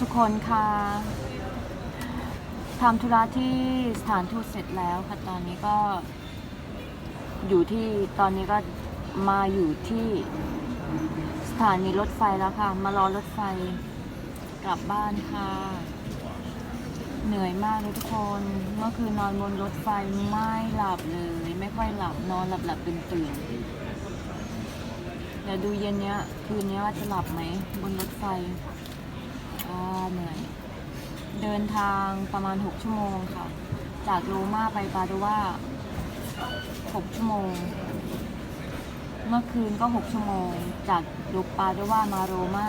ทุกคนค่ะทำธุระที่สถานทูตเสร็จแล้วค่ะตอนนี้ก็อยู่ที่ตอนนี้ก็มาอยู่ที่สถานีรถไฟแล้วค่ะ มารอรถไฟกลับบ้านค่ะ เหนื่อยมากเลยทุกคนเมื่อคืนนอนบนรถไฟไม่หลับเลย ไม่ค่อยหลับนอนหลับหลับตื่นตื่นเดี๋ยวดูเย็นเนี้ย คืนนี้ว่าจะหลับไหมบนรถไฟ อ่าเหนื่อยเดินทางประมาณ 6 ชั่วโมงค่ะ จากโรม่าไปปาโดว่า 6 ชั่วโมง เมื่อคืนก็ 6 ชั่วโมง จากลูกปาโดว่ามาโรม่า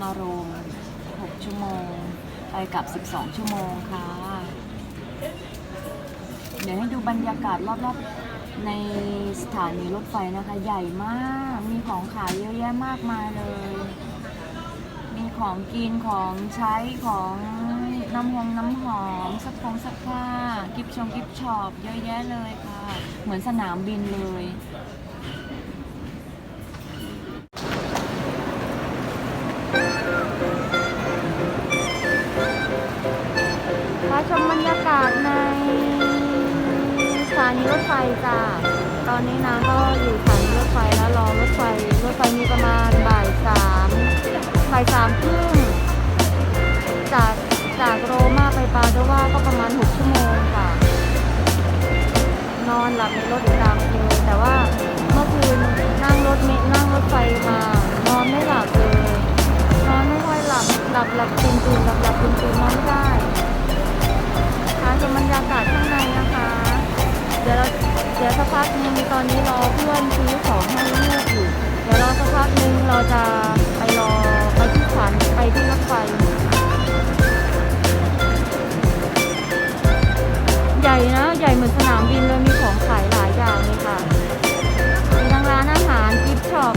มาโรม 6 ชั่วโมง ไปกลับ 12 ชั่วโมงค่ะ เดี๋ยวให้ดูบรรยากาศรอบๆ ในสถานีรถไฟนะคะ ใหญ่มาก มีของขายเยอะแยะมากมายเลย ของกินของใช้ของน้ำหงน้ำหอมสักพงสักผ้ากิฟชงกิฟช็อปเยอะแยะเลยค่ะ เหมือนสนามบินเลยมาชมบรรยากาศในสถานีรถไฟจ้าตอนนี้นาก็อยู่สถานีรถไฟแล้วรอรถ โรมาไปปาโดว่าก็ประมาณ 6 ชั่วโมงค่ะ นอนหลับในรถอีกตามเลยแต่ว่าเมื่อคืนนั่งรถเมล์นั่งรถไฟมานอนไม่หลับเลยนอนไม่ค่อยหลับหลับหลับตื่นตื่นหลับหลับตื่นตื่นนอนไม่ได้ค่ะชมบรรยากาศข้างในนะคะ เดี๋ยวเราเดี๋ยวสักพักหนึงตอนนี้รอเพื่อนซื้อของให้ลูกอยู่เดี๋ยวรอสักพักหนึงเราจะไปรอ ใหญ่นะใหญ่เหมือนสนามบินเลยมีของขายหลายอย่างเลยค่ะ มีทั้งร้านอาหารกิฟช็อป